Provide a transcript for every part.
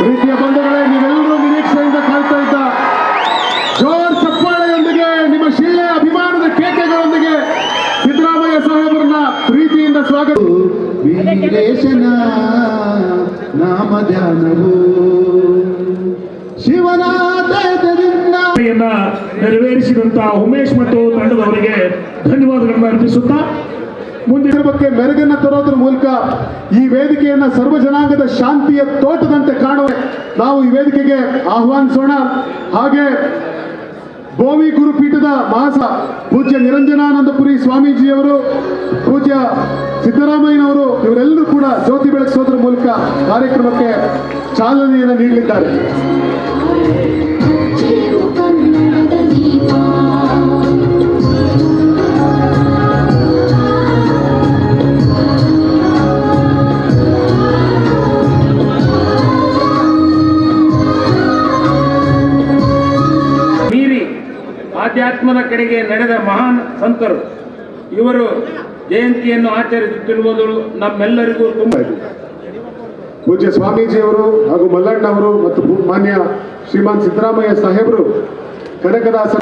ಪ್ರೀತಿಯ ಬಂಧುಗಳೇ ನೀವೆಲ್ಲರೂ ನಿರೀಕ್ಷೆಯಿಂದ ಕಾಯ್ತಾ ಇದ್ದ ಜೋರ್ ಚಪ್ಪಾಳೆಯೊಂದಿಗೆ ನಿಮ್ಮ ಶಿಳ್ಳೆ ಅಭಿಮಾನದ ಕೇಕೆಗಳೊಂದಿಗೆ ಸಿದ್ದರಾಮಯ್ಯ ಸಾಹೇಬರನ್ನ ಪ್ರೀತಿಯಿಂದ ಸ್ವಾಗತ ವೀರೇಶನ ನಾಮ ಧ್ಯಾನವು ಶಿವನಾಥದಿಂದ ನೆರವೇರಿಸಿದಂತಹ ಉಮೇಶ್ ಮತ್ತು ತಂಡದವರಿಗೆ ಧನ್ಯವಾದಗಳನ್ನು ಅರ್ಪಿಸುತ್ತಾ ಮುಂದಿನ ಬಗ್ಗೆ ಮೆರುಗನ್ನ ತರೋದ್ರ ಮೂಲಕ ಈ ವೇದಿಕೆಯನ್ನ ಸರ್ವ ಜನಾಂಗದ ಶಾಂತಿಯ ತೋಟದಂತೆ ಕಾಣುವ ನಾವು ಈ ವೇದಿಕೆಗೆ ಆಹ್ವಾನಿಸೋಣ. ಹಾಗೆ ಬೋವಿ ಗುರುಪೀಠದ ಮಾಸ ಪೂಜ್ಯ ನಿರಂಜನಾನಂದಪುರಿ ಸ್ವಾಮೀಜಿಯವರು, ಪೂಜ್ಯ ಸಿದ್ದರಾಮಯ್ಯನವರು, ಇವರೆಲ್ಲರೂ ಕೂಡ ಜ್ಯೋತಿ ಬೆಳಗಿಸೋದ್ರ ಮೂಲಕ ಕಾರ್ಯಕ್ರಮಕ್ಕೆ ಚಾಲನೆಯನ್ನು ನೀಡಲಿದ್ದಾರೆ. ಆಧ್ಯಾತ್ಮದ ಕಡೆಗೆ ನಡೆದ ಮಹಾನ್ ಸಂತರು. ಇವರು ಜಯಂತಿಯನ್ನು ಆಚರಿಸುತ್ತಿರುವುದು ನಮ್ಮೆಲ್ಲರಿಗೂ ತುಂಬ ಪೂಜ್ಯ ಸ್ವಾಮೀಜಿಯವರು ಹಾಗೂ ಮಲ್ಲಣ್ಣವರು ಮತ್ತು ಮಾನ್ಯ ಶ್ರೀಮಾನ್ ಸಿದ್ದರಾಮಯ್ಯ ಸಾಹೇಬರು ಕನಕದಾಸ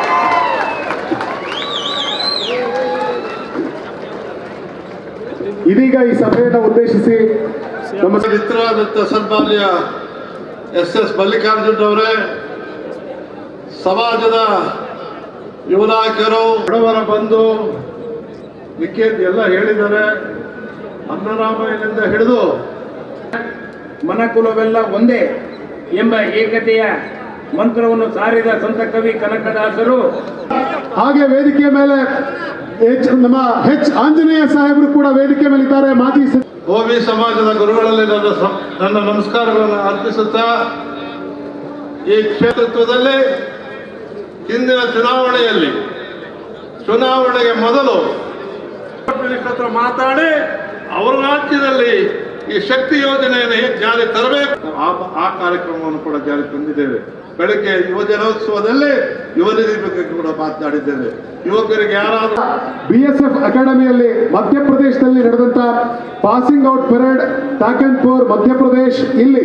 ಇದೀಗ ಈ ಸಭೆಯನ್ನು ಉದ್ದೇಶಿಸಿ ನಮ್ಮ ಮಿತ್ರರಾದಂಥ ಸನ್ಮಾನ್ಯ ಎಸ್ ಎಸ್ ಮಲ್ಲಿಕಾರ್ಜುನ್ ಅವರೇ ಸಮಾಜದ ಯುವ ನಾಯಕರು ಬಡವರ ಬಂಧು ನಿಖೇತ್ ಎಲ್ಲ ಹೇಳಿದ್ದಾರೆ. ಅನ್ನರಾಮಯ್ಯನಿಂದ ಹಿಡಿದು ಮನಕುಲವೆಲ್ಲ ಒಂದೇ ಎಂಬ ಏಕತೆಯ ಮಂತ್ರವನ್ನು ಸಾರಿದ ಸಂತ ಕವಿ ಕನಕದಾಸರು. ಹಾಗೆ ವೇದಿಕೆ ಮೇಲೆ ಎಚ್ ನಮ್ಮ ಹೆಚ್ ಆಂಜನೇಯ ಸಾಹೇಬರು ಕೂಡ ವೇದಿಕೆ ಮೇಲೆ ಇದ್ದಾರೆ ಮಾಜಿ ಸ- ಓಬಿ ಸಮಾಜದ ಗುರುಗಳಲ್ಲಿ ನನ್ನ ನನ್ನ ನಮಸ್ಕಾರಗಳನ್ನು ಅರ್ಪಿಸುತ್ತಾ ಈ ಕ್ಷೇತ್ರತ್ವದಲ್ಲಿ ಹಿಂದಿನ ಚುನಾವಣೆಯಲ್ಲಿ ಚುನಾವಣೆಗೆ ಮೊದಲು ಹತ್ರ ಮಾತಾಡಿ ಅವರ ರಾಜ್ಯದಲ್ಲಿ ಈ ಶಕ್ತಿ ಯೋಜನೆಯನ್ನು ಜಾರಿ ತರಬೇಕು. ಆ ಕಾರ್ಯಕ್ರಮವನ್ನು ಕೂಡ ಜಾರಿ ತಂದಿದ್ದೇವೆ. ಬೆಳಗ್ಗೆ ಯುವ ಜನೋತ್ಸವದಲ್ಲಿ ಯುವ ನಿಧಿ ಬಗ್ಗೆ ಕೂಡ ಮಾತನಾಡಿದ್ದೇವೆ. ಯುವಕರಿಗೆ ಯಾರಾದರೂ ಎಫ್ ಅಕಾಡೆಮಿಯಲ್ಲಿ ಮಧ್ಯಪ್ರದೇಶದಲ್ಲಿ ನಡೆದಂತ passing out parade Tekanpur Madhya Pradesh ಇಲ್ಲಿ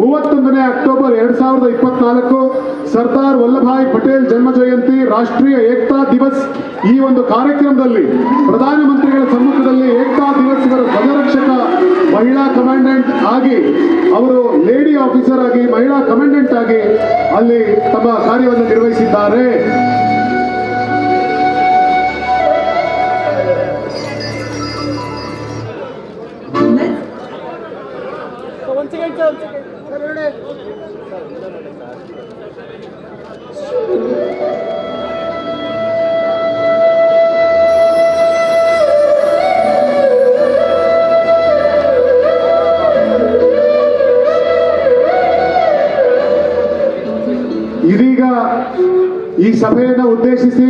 ಮೂವತ್ತೊಂದನೇ ಅಕ್ಟೋಬರ್ ಎರಡ್ ಸಾವಿರದ ಇಪ್ಪತ್ನಾಲ್ಕು ಸರ್ದಾರ್ ವಲ್ಲಭಾಯ್ ಪಟೇಲ್ ಜನ್ಮ ಜಯಂತಿ ರಾಷ್ಟ್ರೀಯ ಏಕತಾ ದಿವಸ್. ಈ ಒಂದು ಕಾರ್ಯಕ್ರಮದಲ್ಲಿ ಪ್ರಧಾನಮಂತ್ರಿಗಳ ಸಮ್ಮುಖದಲ್ಲಿ ಏಕತಾ ದಿವಸ್ಗಳ ಧ್ವಜರಕ್ಷಕ ಮಹಿಳಾ ಕಮಾಂಡೆಂಟ್ ಆಗಿ ಅವರು ಲೇಡಿ ಆಫೀಸರ್ ಆಗಿ ಮಹಿಳಾ ಕಮಾಂಡೆಂಟ್ ಆಗಿ ಅಲ್ಲಿ ತಮ್ಮ ಕಾರ್ಯವನ್ನು ನಿರ್ವಹಿಸಿದ್ದಾರೆ. ಇದೀಗ ಈ ಸಭೆಯನ್ನು ಉದ್ದೇಶಿಸಿ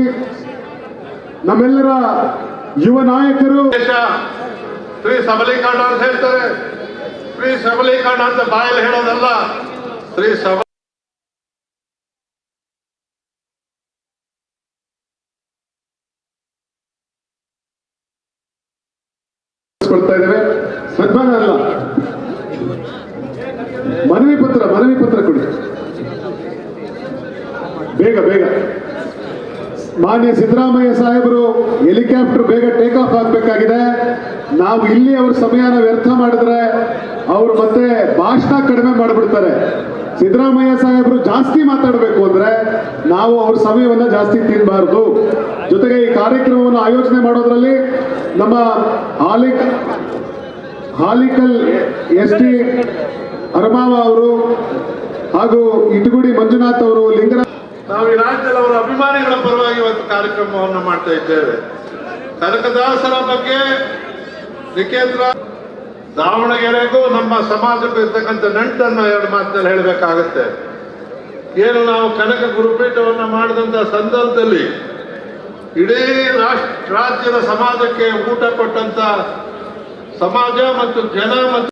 ನಮ್ಮೆಲ್ಲರ ಯುವ ನಾಯಕರು ಶ್ರೀ ಸಬಲೀಕರಣ ಅಂತ ಹೇಳ್ತಾರೆ. ಶ್ರೀ ಸಬಲೀಕರಣ ಅಂತ ಬಾಯಲ್ಲಿ ಹೇಳೋದಲ್ಲ. ಶ್ರೀ ಸಬ ಮನವಿ ಪತ್ರ ಮನವಿ ಪತ್ರ ಕೊಡಿ. ಬೇಗ ಬೇಗ. ಮಾನ್ಯ ಸಿದ್ದರಾಮಯ್ಯ ಸಾಹೇಬರು ಹೆಲಿಕಾಪ್ಟರ್ ಬೇಗ ಟೇಕ್ ಆಫ್ ಆಗ್ಬೇಕಾಗಿದೆ. ನಾವು ಇಲ್ಲಿ ಅವ್ರ ಸಮಯನ ವ್ಯರ್ಥ ಮಾಡಿದ್ರೆ ಅವ್ರು ಮತ್ತೆ ಭಾಷಣ ಕಡಿಮೆ ಮಾಡಿಬಿಡ್ತಾರೆ. ಸಿದ್ದರಾಮಯ್ಯ ಸಾಹೇಬರು ಜಾಸ್ತಿ ಮಾತಾಡಬೇಕು ಅಂದ್ರೆ ನಾವು ಅವ್ರ ಸಮಯವನ್ನ ಜಾಸ್ತಿ ತಿನ್ನಬಾರದು ಜೊತೆಗೆ ಈ ಕಾರ್ಯಕ್ರಮವನ್ನು ಆಯೋಜನೆ ಮಾಡೋದ್ರಲ್ಲಿ ನಮ್ಮ ಹಾಲಿಕ್ ಹಾಲಿಕಲ್ ಎಸ್ ಟಿ ಅರಮಾವ ಅವರು ಹಾಗೂ ಇಟಗುಡಿ ಮಂಜುನಾಥ್ ಅವರು ಲಿಂಗರಾಜ್ ನಾವು ಈ ರಾಜ್ಯದಲ್ಲಿ ಅವರ ಅಭಿಮಾನಿಗಳ ಪರವಾಗಿ ಒಂದು ಕಾರ್ಯಕ್ರಮವನ್ನು ಮಾಡ್ತಾ ಇದ್ದೇವೆ. ಕನಕದಾಸರ ಬಗ್ಗೆ ನಿಕೇಂದ್ರ ದಾವಣಗೆರೆಗೂ ನಮ್ಮ ಸಮಾಜಕ್ಕೂ ಇರ್ತಕ್ಕಂಥ ನಂಟನ್ನು ಎರಡು ಮಾತಿನಲ್ಲಿ ಹೇಳಬೇಕಾಗುತ್ತೆ. ಏನು ನಾವು ಕನಕ ಗುರುಪೀಠವನ್ನು ಮಾಡಿದಂಥ ಸಂದರ್ಭದಲ್ಲಿ ಇಡೀ ರಾಷ್ಟ್ರ, ರಾಜ್ಯದ ಸಮಾಜಕ್ಕೆ ಊಟ ಕೊಟ್ಟಂತ ಸಮಾಜ ಮತ್ತು ಜನ ಮತ್ತು